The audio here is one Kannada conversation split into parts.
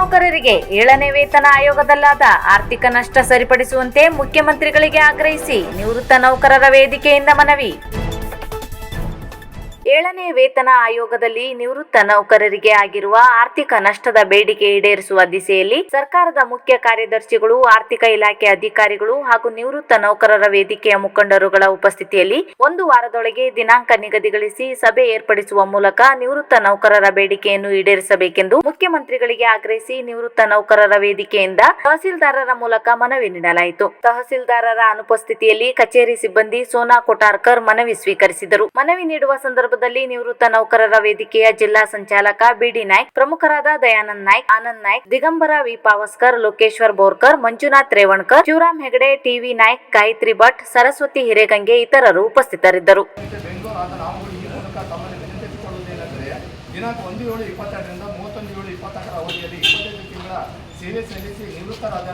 ನೌಕರರಿಗೆ ಏಳನೇ ವೇತನ ಆಯೋಗದಲ್ಲಾದ ಆರ್ಥಿಕ ನಷ್ಟ ಸರಿಪಡಿಸುವಂತೆ ಮುಖ್ಯಮಂತ್ರಿಗಳಿಗೆ ಆಗ್ರಹಿಸಿ ನಿವೃತ್ತ ನೌಕರರ ವೇದಿಕೆಯಿಂದ ಮನವಿ. ಏಳನೇ ವೇತನ ಆಯೋಗದಲ್ಲಿ ನಿವೃತ್ತ ನೌಕರರಿಗೆ ಆಗಿರುವ ಆರ್ಥಿಕ ನಷ್ಟದ ಬೇಡಿಕೆ ಈಡೇರಿಸುವ ದಿಸೆಯಲ್ಲಿ ಸರ್ಕಾರದ ಮುಖ್ಯ ಕಾರ್ಯದರ್ಶಿಗಳು, ಆರ್ಥಿಕ ಇಲಾಖೆ ಅಧಿಕಾರಿಗಳು ಹಾಗೂ ನಿವೃತ್ತ ನೌಕರರ ವೇದಿಕೆಯ ಮುಖಂಡರುಗಳ ಉಪಸ್ಥಿತಿಯಲ್ಲಿ ಒಂದು ವಾರದೊಳಗೆ ದಿನಾಂಕ ನಿಗದಿಗೊಳಿಸಿ ಸಭೆ ಏರ್ಪಡಿಸುವ ಮೂಲಕ ನಿವೃತ್ತ ನೌಕರರ ಬೇಡಿಕೆಯನ್ನು ಈಡೇರಿಸಬೇಕೆಂದು ಮುಖ್ಯಮಂತ್ರಿಗಳಿಗೆ ಆಗ್ರಹಿಸಿ ನಿವೃತ್ತ ನೌಕರರ ವೇದಿಕೆಯಿಂದ ತಹಸೀಲ್ದಾರರ ಮೂಲಕ ಮನವಿ ನೀಡಲಾಯಿತು. ತಹಸೀಲ್ದಾರರ ಅನುಪಸ್ಥಿತಿಯಲ್ಲಿ ಕಚೇರಿ ಸಿಬ್ಬಂದಿ ಸೋನಾ ಕೊಟಾರ್ಕರ್ ಮನವಿ ಸ್ವೀಕರಿಸಿದರು. ಮನವಿ ನೀಡುವ ಸಂದರ್ಭದಲ್ಲಿ ನಿವೃತ್ತ ನೌಕರರ ವೇದಿಕೆಯ ಜಿಲ್ಲಾ ಸಂಚಾಲಕ ಬಿಡಿ ನಾಯ್ಕ್, ಪ್ರಮುಖರಾದ ದಯಾನಂದ್ ನಾಯ್ಕ್, ಆನಂದ್ ನಾಯ್ಕ್, ದಿಗಂಬರ ವಿ ಪಾವಸ್ಕರ್, ಲೋಕೇಶ್ವರ್ ಬೋರ್ಕರ್, ಮಂಜುನಾಥ್ ರೇವಣ್ಕರ್, ಶಿವರಾಮ್ ಹೆಗಡೆ, ಟಿವಿ ನಾಯ್ಕ್, ಗಾಯತ್ರಿ ಭಟ್, ಸರಸ್ವತಿ ಹಿರೇಗಂಗೆ ಇತರರು ಉಪಸ್ಥಿತರಿದ್ದರು. ದಿನಾಂಕ ಸೇವೆ ಸಲ್ಲಿಸಿ ನಿವೃತ್ತರಾದ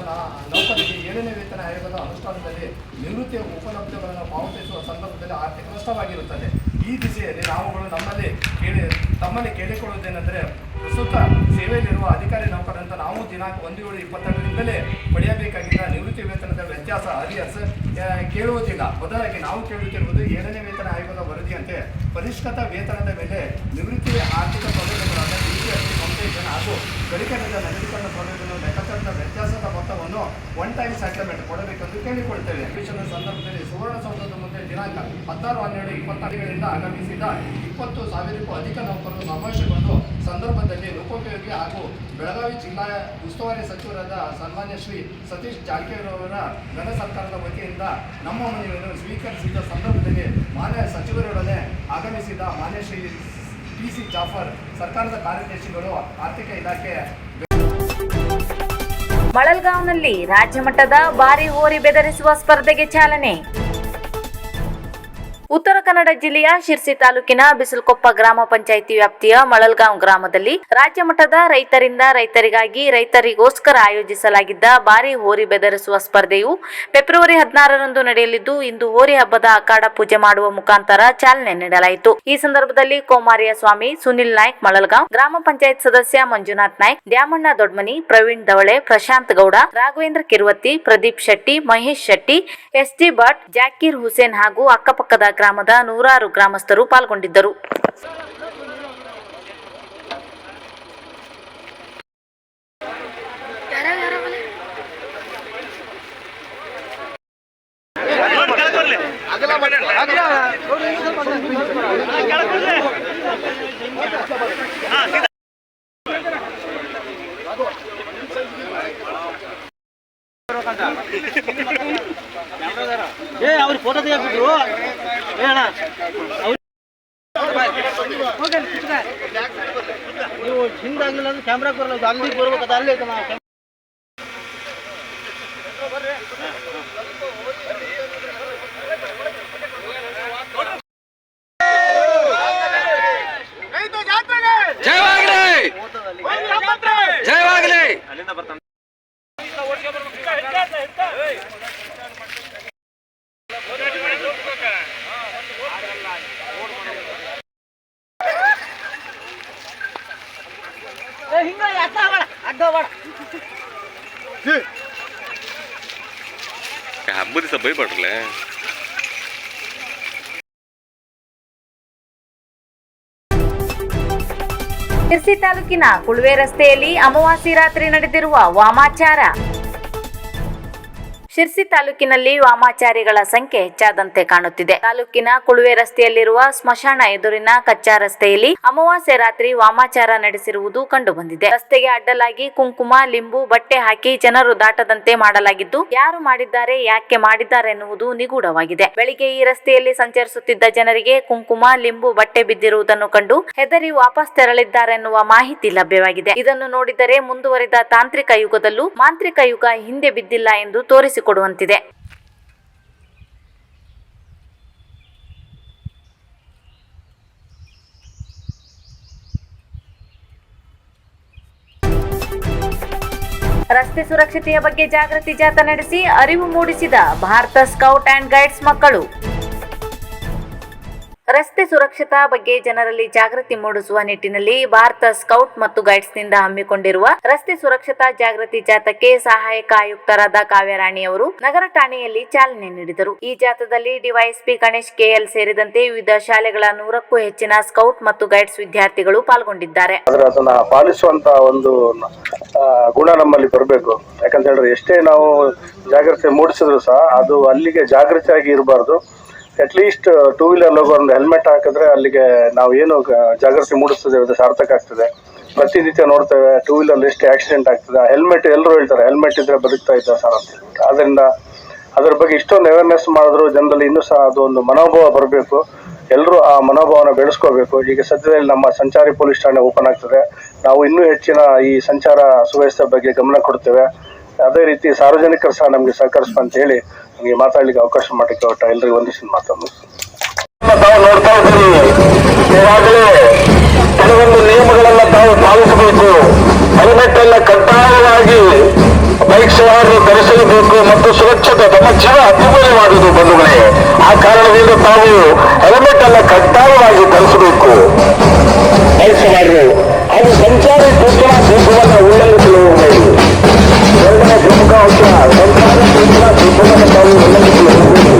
ನೌಕರಿಗೆ ಏಳನೇ ವೇತನ ಆಯೋಗದ ಅನುಷ್ಠಾನದಲ್ಲಿ ನಿವೃತ್ತಿಯ ಉಪಲಬ್ಧಗಳನ್ನು ಪಾವತಿಸುವ ಸಂದರ್ಭದಲ್ಲಿ ಆರ್ಥಿಕ ನಷ್ಟವಾಗಿರುತ್ತದೆ ಈ ದಿಸೆಯಲ್ಲಿ ನಾವುಗಳು ನಮ್ಮಲ್ಲಿ ಕೇಳಿ, ತಮ್ಮಲ್ಲಿ ಕೇಳಿಕೊಳ್ಳುವುದೇನೆಂದರೆ ಪ್ರಸ್ತುತ ಸೇವೆಯಲ್ಲಿರುವ ಅಧಿಕಾರಿ ನೌಕರಂತ ನಾವು ದಿನಾಂಕ ಒಂದು ಏಳು ಇಪ್ಪತ್ತೆರಡರಿಂದಲೇ ಪಡೆಯಬೇಕಾಗಿದ್ದ ನಿವೃತ್ತಿ ವೇತನದ ವ್ಯತ್ಯಾಸ ಅರಿಯರ್ಸ್ ಕೇಳುವುದಿಲ್ಲ. ಬದಲಾಗಿ ನಾವು ಕೇಳುತ್ತಿರುವುದು ಏಳನೇ ವೇತನ ಆಯೋಗದ ವರದಿಯಂತೆ. ಪರಿಷ್ಕೃತ ವೇತನದ ಮೇಲೆ ನಿವೃತ್ತಿ ಆರ್ಥಿಕ ಸೌಲಭ್ಯಗಳಾದ ನಿವೃತ್ತಿ ಫೌಂಡೇಶನ್ ಹಾಗೂ ಗಡಿಕರಣದ ನಗರೀಕರಣ ಸೌಲಭ್ಯಗಳನ್ನು ವ್ಯತ್ಯಾಸದ ಮೊತ್ತವನ್ನು ಒನ್ ಟೈಮ್ ಸೆಟಲ್ಮೆಂಟ್ ಕೊಡಬೇಕೆಂದು ಕೇಳಿಕೊಳ್ತೇವೆ. ಅಧಿವೇಶನದ ಸಂದರ್ಭದಲ್ಲಿ ಸುವರ್ಣಸೌಧದ ಮುಂದೆ ದಿನಾಂಕ ಹತ್ತಾರು ಹನ್ನೆರಡು ಇಪ್ಪತ್ತಾರುಗಳಿಂದ ಆಗಮಿಸಿದ ಇಪ್ಪತ್ತು ಸಾವಿರಕ್ಕೂ ಅಧಿಕ ನೌಕರರು ಸಮಾವೇಶಗೊಂಡು ಸಂದರ್ಭದಲ್ಲಿ ಲೋಕೋಪಯೋಗಿ ಹಾಗೂ ಬೆಳಗಾವಿ ಜಿಲ್ಲಾ ಉಸ್ತುವಾರಿ ಸಚಿವರಾದ ಸನ್ಮಾನ್ಯ ಶ್ರೀ ಸತೀಶ್ ಜಾರಕಿಹೊಳಿ ಅವರ ಘನ ಸರ್ಕಾರದ ವತಿಯಿಂದ ನಮ್ಮ ಮನವಿಯನ್ನು ಸ್ವೀಕರಿಸಿದ ಸಂದರ್ಭದಲ್ಲಿ ಮಾನ್ಯ ಸಚಿವರೊಡನೆ ಆಗಮಿಸಿದ ಮಾನ್ಯ ಶ್ರೀ ಪಿ ಸಿ ಜಾಫರ್, ಸರ್ಕಾರದ ಕಾರ್ಯದರ್ಶಿಗಳು, ಆರ್ಥಿಕ ಇಲಾಖೆ ಮಳಲ್ಗಾಂವ್ನಲ್ಲಿ ರಾಜ್ಯ ಮಟ್ಟದ ಬಾರಿ ಹೋರಿ ಬೆದರಿಸುವ ಸ್ಪರ್ಧೆಗೆ ಚಾಲನೆ ಉತ್ತರ ಕನ್ನಡ ಜಿಲ್ಲೆಯ ಶಿರ್ಸಿ ತಾಲೂಕಿನ ಬಿಸಿಲ್ಕೊಪ್ಪ ಗ್ರಾಮ ಪಂಚಾಯಿತಿ ವ್ಯಾಪ್ತಿಯ ಮಳಲ್ಗಾಂವ್ ಗ್ರಾಮದಲ್ಲಿ ರಾಜ್ಯ ಮಟ್ಟದ ರೈತರಿಂದ ರೈತರಿಗಾಗಿ ರೈತರಿಗೋಸ್ಕರ ಆಯೋಜಿಸಲಾಗಿದ್ದ ಭಾರಿ ಹೋರಿ ಬೆದರಿಸುವ ಸ್ಪರ್ಧೆಯು ಫೆಬ್ರವರಿ ಹದಿನಾರರಂದು ನಡೆಯಲಿದ್ದು, ಇಂದು ಹೋರಿ ಹಬ್ಬದ ಅಖಾಡ ಪೂಜೆ ಮಾಡುವ ಮುಖಾಂತರ ಚಾಲನೆ ನೀಡಲಾಯಿತು. ಈ ಸಂದರ್ಭದಲ್ಲಿ ಕೋಮಾರಿಯ ಸ್ವಾಮಿ ಸುನಿಲ್ ನಾಯ್ಕ್, ಮಳಲ್ಗಾಂವ್ ಗ್ರಾಮ ಪಂಚಾಯತ್ ಸದಸ್ಯ ಮಂಜುನಾಥ್ ನಾಯ್ಕ್, ದ್ಯಾಮಣ್ಣ ದೊಡ್ಮನಿ, ಪ್ರವೀಣ್ ದವಳೆ ಪ್ರಶಾಂತ್ ಗೌಡ, ರಾಘವೇಂದ್ರ ಕಿರುವತ್ತಿ, ಪ್ರದೀಪ್ ಶೆಟ್ಟಿ, ಮಹೇಶ್ ಶೆಟ್ಟಿ ಎಸ್ ಟಿ ಭಟ್, ಜಾಕೀರ್ ಹುಸೇನ್ ಹಾಗೂ ಅಕ್ಕಪಕ್ಕದ ಗ್ರಾಮದ ನೂರಾರು ಗ್ರಾಮಸ್ಥರು ಪಾಲ್ಗೊಂಡಿದ್ದರು. ಏ சந்திப்பூர்வక తరలి ಹಬ್ಬದ ದಿವಸ ಬೈಬಾಡ್ರಲ್ಲ ಶಿರ್ಸಿ ತಾಲೂಕಿನ ಕುಳುವೆ ರಸ್ತೆಯಲ್ಲಿ ಅಮಾವಾಸ್ಯೆ ರಾತ್ರಿ ನಡೆದಿರುವ ವಾಮಾಚಾರ. ಶಿರ್ಸಿ ತಾಲೂಕಿನಲ್ಲಿ ವಾಮಾಚಾರಿಗಳ ಸಂಖ್ಯೆ ಹೆಚ್ಚಾದಂತೆ ಕಾಣುತ್ತಿದೆ. ತಾಲೂಕಿನ ಕುಳುವೆ ರಸ್ತೆಯಲ್ಲಿರುವ ಸ್ಮಶಾನ ಎದುರಿನ ಕಚ್ಚಾ ರಸ್ತೆಯಲ್ಲಿ ಅಮಾವಾಸ್ಯೆ ರಾತ್ರಿ ವಾಮಾಚಾರ ನಡೆಸಿರುವುದು ಕಂಡುಬಂದಿದೆ. ರಸ್ತೆಗೆ ಅಡ್ಡಲಾಗಿ ಕುಂಕುಮ, ಲಿಂಬು, ಬಟ್ಟೆ ಹಾಕಿ ಜನರು ದಾಟದಂತೆ ಮಾಡಲಾಗಿದ್ದು, ಯಾರು ಮಾಡಿದ್ದಾರೆ, ಯಾಕೆ ಮಾಡಿದ್ದಾರೆ ಎನ್ನುವುದು ನಿಗೂಢವಾಗಿದೆ. ಬೆಳಿಗ್ಗೆ ಈ ರಸ್ತೆಯಲ್ಲಿ ಸಂಚರಿಸುತ್ತಿದ್ದ ಜನರಿಗೆ ಕುಂಕುಮ, ಲಿಂಬು, ಬಟ್ಟೆ ಬಿದ್ದಿರುವುದನ್ನು ಕಂಡು ಹೆದರಿ ವಾಪಸ್ ತೆರಳಿದ್ದಾರೆನ್ನುವ ಮಾಹಿತಿ ಲಭ್ಯವಾಗಿದೆ. ಇದನ್ನು ನೋಡಿದರೆ ಮುಂದುವರಿದ ತಾಂತ್ರಿಕ ಯುಗದಲ್ಲೂ ಮಾಂತ್ರಿಕ ಯುಗ ಹಿಂದೆ ಬಿದ್ದಿಲ್ಲ ಎಂದು ತೋರಿಸಿಕೊಡುವಂತಿದೆ ರಸ್ತೆ ಸುರಕ್ಷತೆಯ ಬಗ್ಗೆ ಜಾಗೃತಿ ಜಾಥಾ ನಡೆಸಿ ಅರಿವು ಮೂಡಿಸಿದ ಭಾರತ ಸ್ಕೌಟ್ ಅಂಡ್ ಗೈಡ್ಸ್ ಮಕ್ಕಳು. ರಸ್ತೆ ಸುರಕ್ಷತಾ ಬಗ್ಗೆ ಜನರಲ್ಲಿ ಜಾಗೃತಿ ಮೂಡಿಸುವ ನಿಟ್ಟಿನಲ್ಲಿ ಭಾರತ ಸ್ಕೌಟ್ ಮತ್ತು ಗೈಡ್ಸ್ನಿಂದ ಹಮ್ಮಿಕೊಂಡಿರುವ ರಸ್ತೆ ಸುರಕ್ಷತಾ ಜಾಗೃತಿ ಜಾಥಾಕ್ಕೆ ಸಹಾಯಕ ಆಯುಕ್ತರಾದ ಕಾವ್ಯರಾಣಿ ಅವರು ನಗರ ಠಾಣೆಯಲ್ಲಿ ಚಾಲನೆ ನೀಡಿದರು. ಈ ಜಾಥಾದಲ್ಲಿ ಡಿವೈಎಸ್ಪಿ ಗಣೇಶ್ ಕೆಎಲ್ ಸೇರಿದಂತೆ ವಿವಿಧ ಶಾಲೆಗಳ ನೂರಕ್ಕೂ ಹೆಚ್ಚಿನ ಸ್ಕೌಟ್ ಮತ್ತು ಗೈಡ್ಸ್ ವಿದ್ಯಾರ್ಥಿಗಳು ಪಾಲ್ಗೊಂಡಿದ್ದಾರೆ. ಅದನ್ನ ಪಾಲಿಸುವಂತ ಒಂದು ಗುಣ ನಮ್ಮಲ್ಲಿ ಬರಬೇಕು. ಯಾಕಂತ ಹೇಳಿದ್ರೆ ಎಷ್ಟೇ ನಾವು ಜಾಗೃತಿ ಮೂಡಿಸಿದ್ರು ಸಹ ಅದು ಅಲ್ಲಿಗೆ ಜಾಗೃತಿಯಾಗಿ ಇರಬಾರ್ದು. ಅಟ್ಲೀಸ್ಟ್ ಟೂ ವೀಲರ್ ಹೋಗೋ ಒಂದು ಹೆಲ್ಮೆಟ್ ಹಾಕಿದ್ರೆ ಅಲ್ಲಿಗೆ ನಾವು ಏನು ಜಾಗೃತಿ ಮೂಡಿಸ್ತದೆ ಅದು ಸಾರ್ಥಕ ಆಗ್ತದೆ. ಪ್ರತಿನಿತ್ಯ ನೋಡ್ತೇವೆ ಟೂ ವೀಲರ್ ಎಷ್ಟು ಆಕ್ಸಿಡೆಂಟ್ ಆಗ್ತದೆ ಹೆಲ್ಮೆಟ್ ಎಲ್ಲರೂ ಹೇಳ್ತಾರೆ ಹೆಲ್ಮೆಟ್ ಇದ್ರೆ ಬದುಕ್ತಾ ಇದ್ದ ಸರ್ ಅಂತ ಅದರಿಂದ ಅದ್ರ ಬಗ್ಗೆ ಇಷ್ಟೊಂದು ಅವೇರ್ನೆಸ್ ಮಾಡಿದ್ರು, ಜನರಲ್ಲಿ ಇನ್ನೂ ಸಹ ಅದು ಒಂದು ಮನೋಭಾವ ಬರಬೇಕು. ಎಲ್ಲರೂ ಆ ಮನೋಭಾವನ ಬೆಳೆಸ್ಕೋಬೇಕು. ಈಗ ಸದ್ಯದಲ್ಲಿ ನಮ್ಮ ಸಂಚಾರಿ ಪೊಲೀಸ್ ಠಾಣೆ ಓಪನ್ ಆಗ್ತದೆ. ನಾವು ಇನ್ನೂ ಹೆಚ್ಚಿನ ಈ ಸಂಚಾರ ಸುವ್ಯವಸ್ಥೆ ಬಗ್ಗೆ ಗಮನ ಕೊಡ್ತೇವೆ. ಅದೇ ರೀತಿ ಸಾರ್ವಜನಿಕರು ಸಹ ನಮಗೆ ಸಹಕರಿಸ್ಪ ಅಂತ ಹೇಳಿ ನಮಗೆ ಮಾತಾಡ್ಲಿಕ್ಕೆ ಅವಕಾಶ ಮಾಡಲಿಕ್ಕೆ ಹೊರಟ ಎಲ್ರಿಗೂ ಒಂದಿಷ್ಟು ಸಿನಿಮಾ ತಾವು ನೋಡ್ತಾ ಇದ್ದೀವಿ ಈಗಾಗಲೇ ಕೆಲವೊಂದು ನಿಯಮಗಳನ್ನ ತಾವು ಪಾಲಿಸಬೇಕು. ಹೆಲ್ಮೆಟ್ ಎಲ್ಲ ಕಡ್ಡಾಯವಾಗಿ ಬೈಕ್ ಸವಾರರು ಧರಿಸಲೇಬೇಕು ಮತ್ತು ಸುರಕ್ಷತೆ ತಮ್ಮ ಜೀವ ಅತ್ಯಮೂಲ್ಯವಾದುದು ಬಂಧುಗಳೇ. ಆ ಕಾರಣದಿಂದ ತಾವು ಹೆಲ್ಮೆಟ್ ಅನ್ನ ಕಡ್ಡಾಯವಾಗಿ ಧರಿಸಬೇಕು. ಬೈಕ್ ಸವಾರರು ಅದು ಸಂಚಾರಿ ಸೂಚನಾ ದೀಪವನ್ನು ಉಲ್ಲಂಘಿಸಲು ಎರಡನೇ ಪ್ರಮುಖ ಅಂಶ ಸಂಚಾರ ಸೂಚನಾ Thank you.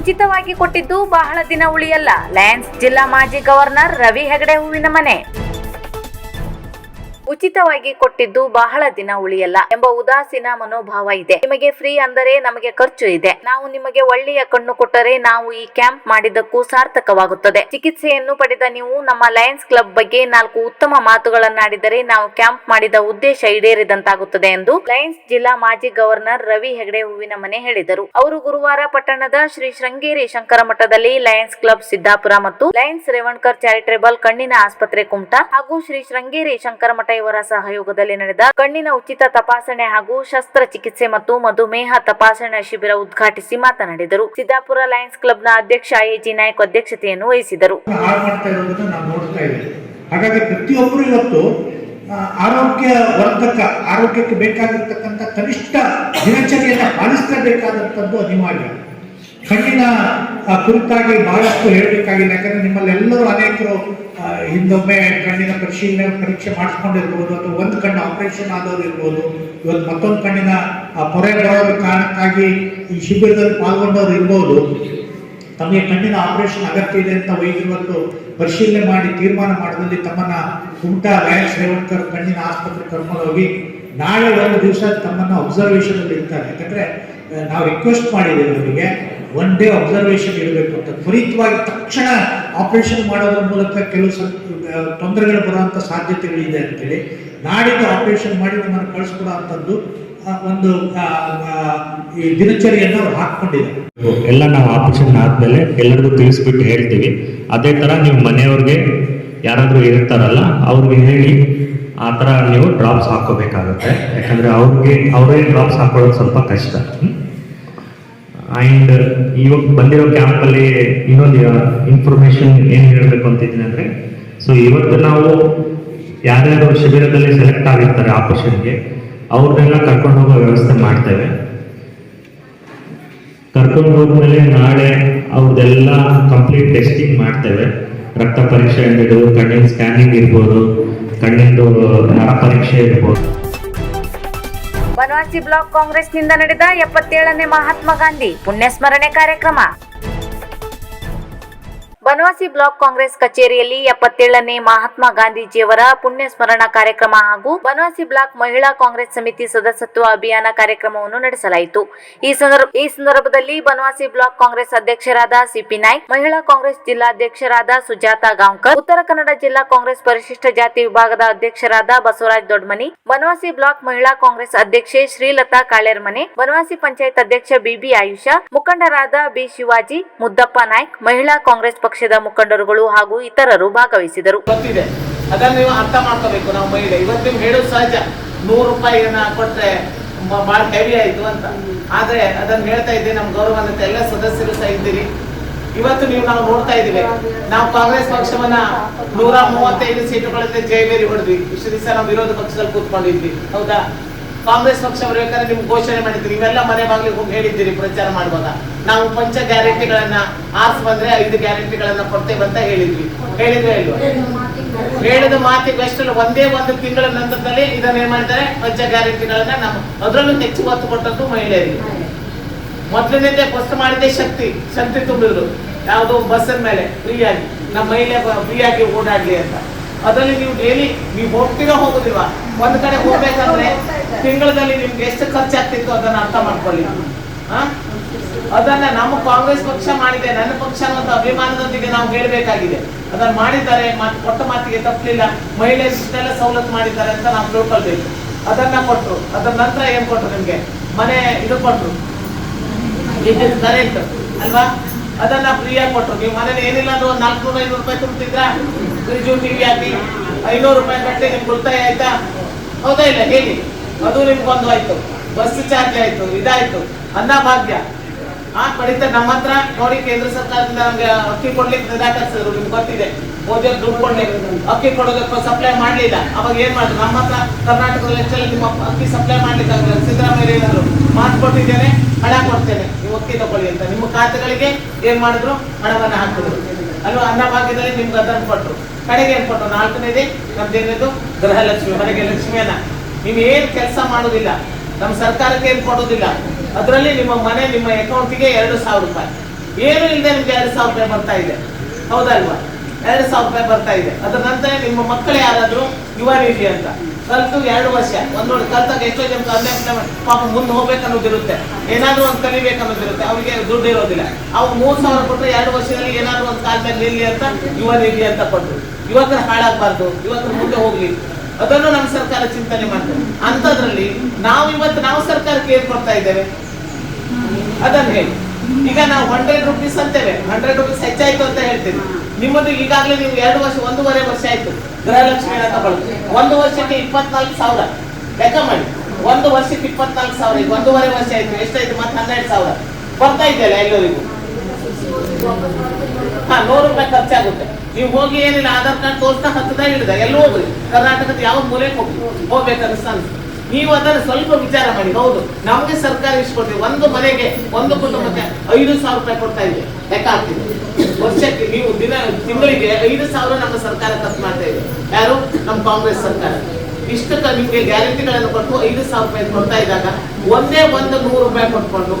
ಉಚಿತವಾಗಿ ಕೊಟ್ಟಿದ್ದು ಬಹಳ ದಿನ ಉಳಿಯಲ್ಲ. ಲಯನ್ಸ್ ಜಿಲ್ಲಾ ಮಾಜಿ ಗವರ್ನರ್ ರವಿ ಹೆಗಡೆ ಹೂವಿನ ಮನೆ. ಉಚಿತವಾಗಿ ಕೊಟ್ಟಿದ್ದು ಬಹಳ ದಿನ ಉಳಿಯಲ್ಲ ಎಂಬ ಉದಾಸೀನ ಮನೋಭಾವ ಇದೆ. ನಿಮಗೆ ಫ್ರೀ ಅಂದರೆ ನಮಗೆ ಖರ್ಚು ಇದೆ. ನಾವು ನಿಮಗೆ ಒಳ್ಳೆಯ ಕಣ್ಣು ಕೊಟ್ಟರೆ ನಾವು ಈ ಕ್ಯಾಂಪ್ ಮಾಡಿದ್ದಕ್ಕೂ ಸಾರ್ಥಕವಾಗುತ್ತದೆ. ಚಿಕಿತ್ಸೆಯನ್ನು ಪಡೆದ ನೀವು ನಮ್ಮ ಲಯನ್ಸ್ ಕ್ಲಬ್ ಬಗ್ಗೆ ನಾಲ್ಕು ಉತ್ತಮ ಮಾತುಗಳನ್ನಾಡಿದರೆ ನಾವು ಕ್ಯಾಂಪ್ ಮಾಡಿದ ಉದ್ದೇಶ ಈಡೇರಿದಂತಾಗುತ್ತದೆ ಎಂದು ಲಯನ್ಸ್ ಜಿಲ್ಲಾ ಮಾಜಿ ಗವರ್ನರ್ ರವಿ ಹೆಗಡೆ ಹೂವಿನ ಮನೆ ಹೇಳಿದರು. ಅವರು ಗುರುವಾರ ಪಟ್ಟಣದ ಶ್ರೀ ಶೃಂಗೇರಿ ಶಂಕರ ಮಠದಲ್ಲಿ ಲಯನ್ಸ್ ಕ್ಲಬ್ ಸಿದ್ದಾಪುರ ಮತ್ತು ಲಯನ್ಸ್ ರೇವಣ್ಕರ್ ಚಾರಿಟೇಬಲ್ ಕಣ್ಣಿನ ಆಸ್ಪತ್ರೆ ಕುಮಟಾ ಹಾಗೂ ಶ್ರೀ ಶೃಂಗೇರಿ ಶಂಕರ ಮಠ ಇವರ ಸಹಯೋಗದಲ್ಲಿ ನಡೆದ ಕಣ್ಣಿನ ಉಚಿತ ತಪಾಸಣೆ ಹಾಗೂ ಶಸ್ತ್ರಚಿಕಿತ್ಸೆ ಮತ್ತು ಮಧುಮೇಹ ತಪಾಸಣಾ ಶಿಬಿರ ಉದ್ಘಾಟಿಸಿ ಮಾತನಾಡಿದರು. ಸಿದ್ದಾಪುರ ಲಯನ್ಸ್ ಕ್ಲಬ್ನ ಅಧ್ಯಕ್ಷ ಎಜಿ ನಾಯಕ್ ಅಧ್ಯಕ್ಷತೆಯನ್ನು ವಹಿಸಿದರು. ಹಾಗಾಗಿ ಪ್ರತಿಯೊಬ್ಬರು ಇವತ್ತು ಆರೋಗ್ಯ ವರ್ಧಕ, ಆರೋಗ್ಯಕ್ಕೆ ಬೇಕಾಗಿರ್ತಕ್ಕಂಥ ಕನಿಷ್ಠ ದಿನಚರಿಯನ್ನು ಪಾಲಿಸಲೇಬೇಕಾದಂಥದ್ದು ಅನಿವಾರ್ಯ. ಕಣ್ಣಿನ ಕುರಿತಾಗಿ ಬಹಳಷ್ಟು ಹೇಳಬೇಕಾಗಿಲ್ಲ ಯಾಕಂದ್ರೆ ನಿಮ್ಮಲ್ಲೆಲ್ಲರೂ ಅನೇಕರು ಆ, ಹಿಂದೊಮ್ಮೆ ಕಣ್ಣಿನ ಪರಿಶೀಲನೆ ಪರೀಕ್ಷೆ ಮಾಡಿಸ್ಕೊಂಡಿರ್ಬೋದು ಅಥವಾ ಒಂದು ಕಣ್ಣು ಆಪರೇಷನ್ ಆದವ್ರು ಇರ್ಬೋದು. ಇವತ್ತು ಮತ್ತೊಂದು ಕಣ್ಣಿನ ಆ, ಪೊರೆ ಬರೋದ್ರ ಕಾರಣಕ್ಕಾಗಿ ಈ ಶಿಬಿರದಲ್ಲಿ ಪಾಲ್ಗೊಂಡವರು ಇರ್ಬೋದು. ತಮಗೆ ಕಣ್ಣಿನ ಆಪರೇಷನ್ ಅಗತ್ಯ ಇದೆ ಅಂತ ವೈದ್ಯರು ಪರಿಶೀಲನೆ ಮಾಡಿ ತೀರ್ಮಾನ ಮಾಡಿದಲ್ಲಿ ತಮ್ಮನ್ನ ಕುಮಟಾ ಲಯನ್ಸ್ ರೇವಣ್ಕರ್ ಕಣ್ಣಿನ ಆಸ್ಪತ್ರೆ ಕರ್ಕೊಂಡು ಹೋಗಿ ನಾಳೆ ಒಂದು ದಿವಸ ತಮ್ಮನ್ನ ಅಬ್ಸರ್ವೇಷನ್ ಅಲ್ಲಿ ಇರ್ತಾರೆ. ಯಾಕಂದ್ರೆ ನಾವು ರಿಕ್ವೆಸ್ಟ್ ಮಾಡಿದ್ದೇವೆ ಅವರಿಗೆ. ಒನ್ ಡೇ ಅಬ್ಸರ್ವೇಷನ್ ಇರಬೇಕು ಅಂತ. ತ್ವರಿತವಾಗಿ ತಕ್ಷಣ ಆಪರೇಷನ್ ಮಾಡೋದ್ರ ಮೂಲಕ ಕೆಲವು ತೊಂದರೆಗಳು ಬರುವಂಥ ಸಾಧ್ಯತೆಗಳಿದೆ ಅಂತೇಳಿ. ನಾಡಿದ್ದು ಆಪರೇಷನ್ ಮಾಡಿ ನಮ್ಮನ್ನು ಕಳಿಸ್ಕೊಡೋ ಅಂಥದ್ದು ಒಂದು ಈ ದಿನಚರಿಯನ್ನು ಅವ್ರು ಹಾಕ್ಕೊಂಡಿದ್ದಾರೆ. ಎಲ್ಲ ನಾವು ಆಪರೇಷನ್ ಆದಮೇಲೆ ಎಲ್ಲರಿಗೂ ತಿಳಿಸ್ಬಿಟ್ಟು ಹೇಳ್ತೀವಿ. ಅದೇ ಥರ ನೀವು ಮನೆಯವ್ರಿಗೆ ಯಾರಾದರೂ ಇರ್ತಾರಲ್ಲ, ಅವ್ರಿಗೆ ಹೇಳಿ ಆ ಥರ ನೀವು ಡ್ರಾಪ್ಸ್ ಹಾಕೋಬೇಕಾಗುತ್ತೆ ಯಾಕಂದರೆ ಅವ್ರಿಗೆ, ಅವರೇ ಡ್ರಾಪ್ಸ್ ಹಾಕೊಳ್ಳೋದು ಸ್ವಲ್ಪ ಕಷ್ಟ. ಆ್ಯಂಡ್ ಇವಾಗ ಬಂದಿರೋ ಕ್ಯಾಂಪಲ್ಲಿ ಇನ್ನೊಂದು ಇನ್ಫಾರ್ಮೇಷನ್ ಏನು ಹೇಳಬೇಕು ಅಂತಿದ್ದೀನಿ ಅಂದರೆ ಸೊ ಇವತ್ತು ನಾವು ಯಾರ್ಯಾರು ಶಿಬಿರದಲ್ಲಿ ಸೆಲೆಕ್ಟ್ ಆಗಿರ್ತಾರೆ ಆಪರೇಷನ್ಗೆ ಅವ್ರನ್ನೆಲ್ಲ ಕರ್ಕೊಂಡು ಹೋಗೋ ವ್ಯವಸ್ಥೆ ಮಾಡ್ತೇವೆ. ಕರ್ಕೊಂಡು ಹೋದ್ಮೇಲೆ ನಾಳೆ ಅವ್ರದ್ದೆಲ್ಲ ಕಂಪ್ಲೀಟ್ ಟೆಸ್ಟಿಂಗ್ ಮಾಡ್ತೇವೆ. ರಕ್ತ ಪರೀಕ್ಷೆ ಹಿಡಿದು ಕಣ್ಣಿನ ಸ್ಕ್ಯಾನಿಂಗ್ ಇರ್ಬೋದು, ಕಣ್ಣಿಂದು ನರ ಪರೀಕ್ಷೆ ಇರ್ಬೋದು. ಬನವಾಸಿ ಬ್ಲಾಕ್ ಕಾಂಗ್ರೆಸ್ನಿಂದ ನಡೆದ ಎಪ್ಪತ್ತೇಳನೇ ಮಹಾತ್ಮ ಗಾಂಧಿ ಪುಣ್ಯಸ್ಮರಣೆ ಕಾರ್ಯಕ್ರಮ. ಬನವಾಸಿ ಬ್ಲಾಕ್ ಕಾಂಗ್ರೆಸ್ ಕಚೇರಿಯಲ್ಲಿ ಎಪ್ಪತ್ತೇಳನೇ ಮಹಾತ್ಮ ಗಾಂಧೀಜಿಯವರ ಪುಣ್ಯ ಸ್ಮರಣ ಕಾರ್ಯಕ್ರಮ ಹಾಗೂ ಬನವಾಸಿ ಬ್ಲಾಕ್ ಮಹಿಳಾ ಕಾಂಗ್ರೆಸ್ ಸಮಿತಿ ಸದಸ್ಯತ್ವ ಅಭಿಯಾನ ಕಾರ್ಯಕ್ರಮವನ್ನು ನಡೆಸಲಾಯಿತು. ಈ ಸಂದರ್ಭ, ಈ ಸಂದರ್ಭದಲ್ಲಿ ಬನವಾಸಿ ಬ್ಲಾಕ್ ಕಾಂಗ್ರೆಸ್ ಅಧ್ಯಕ್ಷರಾದ ಸಿಪಿ ನಾಯ್ಕ್, ಮಹಿಳಾ ಕಾಂಗ್ರೆಸ್ ಜಿಲ್ಲಾಧ್ಯಕ್ಷರಾದ ಸುಜಾತಾ ಗಾಂವ್ಕರ್, ಉತ್ತರ ಕನ್ನಡ ಜಿಲ್ಲಾ ಕಾಂಗ್ರೆಸ್ ಪರಿಶಿಷ್ಟ ಜಾತಿ ವಿಭಾಗದ ಅಧ್ಯಕ್ಷರಾದ ಬಸವರಾಜ್ ದೊಡ್ಮನಿ ಬನವಾಸಿ ಬ್ಲಾಕ್ ಮಹಿಳಾ ಕಾಂಗ್ರೆಸ್ ಅಧ್ಯಕ್ಷೆ ಶ್ರೀಲತಾ ಕಾಳೆರ್ಮನೆ ಬನವಾಸಿ ಪಂಚಾಯತ್ ಅಧ್ಯಕ್ಷ ಬಿಬಿ ಆಯುಷ, ಮುಖಂಡರಾದ ಬಿ ಶಿವಾಜಿ ಮುದ್ದಪ್ಪ ನಾಯ್ಕ್, ಮಹಿಳಾ ಕಾಂಗ್ರೆಸ್ ಪಕ್ಷದ ಮುಖಂಡರುಗಳು ಹಾಗೂ ಇತರರು ಭಾಗವಹಿಸಿದರು. ಗೊತ್ತಿದೆ. ಅದನ್ನ ನೀವು ಅರ್ಥ ಮಾಡ್ಕೋಬೇಕು. ನಾವು ಮಹಿಳೆ, ಇವತ್ತು ನೀವು ಹೇಳೋದು ಸಹಜ. ನೂರು ರೂಪಾಯಿನ ಕೊಟ್ರೆ ಬಹಳ ಹೆವಿ ಆಯ್ತು ಅಂತ. ಆದ್ರೆ ಅದನ್ನ ಹೇಳ್ತಾ ಇದ್ದೀವಿ ನಮ್ಮ ಗೌರವಾನ್ವಿತ ಎಲ್ಲ ಸದಸ್ಯರು ಸಹ ಇದ್ದೀರಿ. ಇವತ್ತು ನೀವು ನಾವು ನೋಡ್ತಾ ಇದ್ದೀವಿ. ನಾವು ಕಾಂಗ್ರೆಸ್ ಪಕ್ಷವನ್ನ ನೂರ ಮೂವತ್ತೈದು ಸೀಟುಗಳಲ್ಲಿ ಜಯಬೇರಿ ಹೊಡೆದ್ವಿ. ಇಷ್ಟು ದಿವಸ ನಾವು ವಿರೋಧ ಪಕ್ಷದಲ್ಲಿ ಕೂತ್ಕೊಂಡಿದ್ವಿ. ಹೌದಾ? ಕಾಂಗ್ರೆಸ್ ಪಕ್ಷ ಬೇಕಾದ್ರೆ ನಿಮ್ಗೆ ಘೋಷಣೆ ಮಾಡಿದ್ರಿ. ನೀವೆಲ್ಲ ಮನೆ ಬಾಗಿಲಿಗೆ ಹೋಗಿ ಹೇಳಿದ್ದೀರಿ ಪ್ರಚಾರ ಮಾಡುವಾಗ. ನಾವು ಪಂಚ ಗ್ಯಾರಂಟಿಗಳನ್ನ ಆರ್ಸ್ ಬಂದ್ರೆ ಐದು ಗ್ಯಾರಂಟಿಗಳನ್ನ ಕೊಡ್ತೇವೆ ಅಂತ ಹೇಳಿದ್ವಿ. ಹೇಳಿದ್ರೆ ಹೇಳಿದ ಮಾತಿಗೆ ಅಷ್ಟರಲ್ಲಿ ಒಂದೇ ಒಂದು ತಿಂಗಳ ನಂತರದಲ್ಲಿ ಇದನ್ನ ಏನ್ ಮಾಡ್ತಾರೆ ಪಂಚ ಗ್ಯಾರಂಟಿಗಳನ್ನ ನಮ್ಮ ಅದರಲ್ಲೂ ಹೆಚ್ಚು ಒತ್ತು ಕೊಟ್ಟದ್ದು ಮಹಿಳೆಯರಿಗೆ. ಮೊದಲನೇದೇ ಫಸ್ಟ್ ಮಾಡಿದ್ದೆ ಶಕ್ತಿ ಶಕ್ತಿ ತುಂಬಿದ್ರು. ಯಾವುದೋ ಬಸ್ ಮೇಲೆ ಫ್ರೀಯಾಗಿ ನಮ್ಮ ಮಹಿಳೆ ಫ್ರೀಯಾಗಿ ಓಡಾಡ್ಲಿ ಅಂತ. ಅದರಲ್ಲಿ ನೀವು ಡೈಲಿ ನೀವು ಹೋಗ್ತೀರಾ ಹೋಗುದಿಲ್ವಾ? ಒಂದ್ ಕಡೆ ಹೋಗ್ಬೇಕಂದ್ರೆ ತಿಂಗಳಲ್ಲಿ ನಿಮ್ಗೆ ಎಷ್ಟು ಖರ್ಚಾಗ್ತಿತ್ತು ಅದನ್ನ ಅರ್ಥ ಮಾಡ್ಕೊಳ್ಳಿ. ಅದನ್ನ ನಮ್ಮ ಕಾಂಗ್ರೆಸ್ ಪಕ್ಷ ಮಾಡಿದೆ, ನನ್ನ ಪಕ್ಷ ಅನ್ನೋ ಅಭಿಮಾನದೊಂದಿಗೆ ನಾವು ಹೇಳ್ಬೇಕಾಗಿದೆ. ಅದನ್ನ ಮಾಡಿದ್ದಾರೆ ಕೊಟ್ಟ ಮಾತಿಗೆ ತಪ್ಪಲಿಲ್ಲ. ಮಹಿಳೆ ಇಷ್ಟೆಲ್ಲ ಸವಲತ್ತು ಮಾಡಿದ್ದಾರೆ ಅಂತ ನಾವು ತಿಳ್ಕೊಳ್ಬೇಕು. ಅದನ್ನ ಕೊಟ್ರು. ಅದರ ನಂತರ ಏನ್ ಕೊಟ್ರು ನಿಮ್ಗೆ? ಮನೆ ಇದು ಕೊಟ್ರು. ಕರೆಂಟ್ ಅಲ್ವಾ? ಅದನ್ನ ಫ್ರೀಯಾಗಿ ಕೊಟ್ರು. ನೀವು ಮನೇಲಿ ಏನಿಲ್ಲ ಅಂದ್ರೆ ಒಂದು ಐನೂರು ರೂಪಾಯಿ ತುಂಬಿದ್ರ ಫ್ರಿಜು ಟಿವಿ ಹಾಕಿ ಐನೂರು ರೂಪಾಯಿ ಕಟ್ಟಿ ನಿಮ್ಗೆ ಉಳಿತಾಯ ಆಯ್ತಾ? ಹೌದಾ ಇಲ್ಲ? ಹೇಳಿ ಅದು ನಿಮ್ಗೊಂದು ಆಯ್ತು ಬಸ್ ಚಾರ್ಜ್ ಆಯ್ತು, ಇದಾಯ್ತು. ಅನ್ನಭಾಗ್ಯ ಆ ಪಡಿತ ನಮ್ಮ ಹತ್ರ ನೋಡಿ ಕೇಂದ್ರ ಸರ್ಕಾರದಿಂದ ನಮ್ಗೆ ಅಕ್ಕಿ ಕೊಡ್ಲಿಕ್ಕೆ ನಿರಾಕರಿಸಿದ್ರು ನಿಮ್ಗೆ ಗೊತ್ತಿದೆ. ಮೋದಿ ಅವ್ರು ದುಡ್ಡು ಕೊಡ್ಲಿ. ಅಕ್ಕಿ ಕೊಡೋದಕ್ಕೆ ಸಪ್ಲೈ ಮಾಡ್ಲಿಲ್ಲ. ಅವಾಗ ಏನ್ ಮಾಡಿದ್ರು ನಮ್ಮ ಹತ್ರ ಕರ್ನಾಟಕದಲ್ಲಿ ಹೆಚ್ಚಲ್ಲಿ ನಿಮ್ಮ ಅಕ್ಕಿ ಸಪ್ಲೈ ಮಾಡ್ಲಿಕ್ಕೆ ಸಿದ್ದರಾಮಯ್ಯ ಏನಾದ್ರು ಮಾಡ್ಕೊಟ್ಟಿದ್ದೇನೆ ಹಣ ಕೊಡ್ತೇನೆ. ನೀವು ಅಕ್ಕಿ ತಗೊಳ್ಳಿ ಅಂತ. ನಿಮ್ಮ ಖಾತೆಗಳಿಗೆ ಏನ್ ಮಾಡಿದ್ರು? ಹಣವನ್ನ ಹಾಕಿದ್ರು. ಅಲ್ವಾ? ಅನ್ನಭಾಗ್ಯದಲ್ಲಿ ನಿಮ್ಗೆ ಅದನ್ನು ಕೊಟ್ಟರು. ಕಡೆಗೆ ಏನ್ ಕೊಟ್ಟರು? ನಾಲ್ಕನೇದೇ? ನಮ್ದೇನಿದು? ಗೃಹಲಕ್ಷ್ಮಿ. ಮನೆಗೆ ಲಕ್ಷ್ಮಿಯನ್ನ. ನೀವು ಏನ್ ಕೆಲಸ ಮಾಡೋದಿಲ್ಲ ನಮ್ಮ ಸರ್ಕಾರಕ್ಕೆ ಏನು ಕೊಡೋದಿಲ್ಲ, ಅದರಲ್ಲಿ ನಿಮ್ಮ ಮನೆ, ನಿಮ್ಮ ಅಕೌಂಟಿಗೆ ಎರಡು ಸಾವಿರ ರೂಪಾಯಿ. ಏನು ಇಲ್ಲದೆ ನಿಮ್ಗೆ ಎರಡು ಸಾವಿರ ರೂಪಾಯಿ ಬರ್ತಾ ಇದೆ. ಹೌದಲ್ವಾ? ಎರಡು ಸಾವಿರ ರೂಪಾಯಿ ಬರ್ತಾ ಇದೆ. ಅದರ ನಂತರ ನಿಮ್ಮ ಮಕ್ಕಳು ಯಾರಾದ್ರೂ, ಯುವ ನಿಧಿ ಅಂತ. ಕಲ್ತು ಎರಡು ವರ್ಷ ಒಂದೊಂದು ಕಲ್ತಾಗ ಎಷ್ಟೋ ಜನ ಅನ್ಎಂಪ್ಲಾಯ್ಮೆಂಟ್ ಪಾಪ ಮುಂದೆ ಹೋಗ್ಬೇಕು ಅನ್ನೋದಿರುತ್ತೆ ಏನಾದರೂ ಒಂದು ಕಲಿಬೇಕು ಅನ್ನೋದಿರುತ್ತೆ ಅವರಿಗೆ ದುಡ್ಡು ಇರೋದಿಲ್ಲ. ಅವ್ರು ಮೂರು ಸಾವಿರ ಕೊಟ್ಟರೆ ಎರಡು ವರ್ಷದಲ್ಲಿ ಏನಾದರೂ ಒಂದು ಕಾಲದಲ್ಲಿ ನಿಲ್ಲಿ ಅಂತ ಯುವ ನಿಧಿ ಅಂತ ಕೊಟ್ಟರು ಯುವಕರು ಹಾಳಾಗಬಾರ್ದು. ಯುವಕರು ಮುಂದೆ ಹೋಗ್ಲಿ. ಅದನ್ನು ನಮ್ಮ ಸರ್ಕಾರ ಚಿಂತನೆ ಮಾಡ್ತದೆ. ಅಂತದ್ರಲ್ಲಿ ನಾವು ಇವತ್ತು ನಾವು ಸರ್ಕಾರಕ್ಕೆ ಏನ್ ಕೊಡ್ತಾ ಇದ್ದೇವೆ? ಅದನ್ನ ಹೇಳಿ. ಈಗ ನಾವು ಹಂಡ್ರೆಡ್ ರುಪೀಸ್ ಅಂತೇವೆ. ಹಂಡ್ರೆಡ್ ರುಪೀಸ್ ಹೆಚ್ಚಾಯ್ತು ಅಂತ ಹೇಳ್ತೀವಿ ನಿಮ್ಮದು ಈಗಾಗಲೇ ನೀವು ಎರಡು ವರ್ಷ, ಒಂದೂವರೆ ವರ್ಷ ಆಯ್ತು ಗೃಹಲಕ್ಷ್ಮಿ ಅಂತ ಬಳಸ್ತೀವಿ ಒಂದು ವರ್ಷಕ್ಕೆ ಇಪ್ಪತ್ನಾಲ್ಕು ಸಾವಿರ. ಲೆಕ್ಕ ಮಾಡಿ. ಒಂದು ವರ್ಷಕ್ಕೆ ಇಪ್ಪತ್ನಾಲ್ಕು ಸಾವಿರ. ಈಗ ಒಂದೂವರೆ ವರ್ಷ ಆಯ್ತು. ಎಷ್ಟಾಯ್ತು? ಮತ್ತೆ ಹನ್ನೆರಡು ಸಾವಿರ. ಬರ್ತಾ ಇದೆಯಲ್ಲ ಎಲ್ಲರಿಗೂ? ಹಾ, ನೂರು ರೂಪಾಯಿ ಖರ್ಚಾಗುತ್ತೆ. ನೀವು ಹೋಗಿ ಏನಿಲ್ಲ, ಆಧಾರ್ ಕಾರ್ಡ್ ತೋರಿಸ್ತಾ ಹತ್ತದ ಹಿಡಿದ, ಎಲ್ಲ ಹೋಗ್ರಿ? ಕರ್ನಾಟಕದ ಯಾವ ಮೂಲೆಗೆ ಹೋಗಿ ಹೋಗ್ಬೇಕು ಅನಿಸ್ತಾನೆ ನೀವು ಅದನ್ನ ಸ್ವಲ್ಪ ವಿಚಾರ ಮಾಡಿ, ಹೌದು. ನಮಗೆ ಸರ್ಕಾರ ಇಸ್ಕೊಡ್ತೀವಿ. ಒಂದು ಮನೆಗೆ, ಒಂದು ಕುಟುಂಬಕ್ಕೆ ಐದು ಸಾವಿರ ರೂಪಾಯಿ ಕೊಡ್ತಾ ಇದೆ ಲೆಕ್ಕ ವರ್ಷಕ್ಕೆ ನೀವು ದಿನ, ತಿಂಗಳಿಗೆ ಐದು ಸಾವಿರ ನಮ್ಮ ಸರ್ಕಾರ ಖರ್ಚು ಮಾಡ್ತಾ ಇದೆ. ಯಾರು? ನಮ್ಮ ಕಾಂಗ್ರೆಸ್ ಸರ್ಕಾರ. ಇಷ್ಟಕ್ಕ ನಿಮಗೆ ಗ್ಯಾರಂಟಿಗಳನ್ನು ಕೊಟ್ಟು ಐದು ಸಾವಿರ ರೂಪಾಯಿ ಕೊಡ್ತಾ ಇದ್ದಾಗ, ಒಂದೇ ಒಂದು ನೂರು ರೂಪಾಯಿ ಕೊಟ್ಕೊಂಡು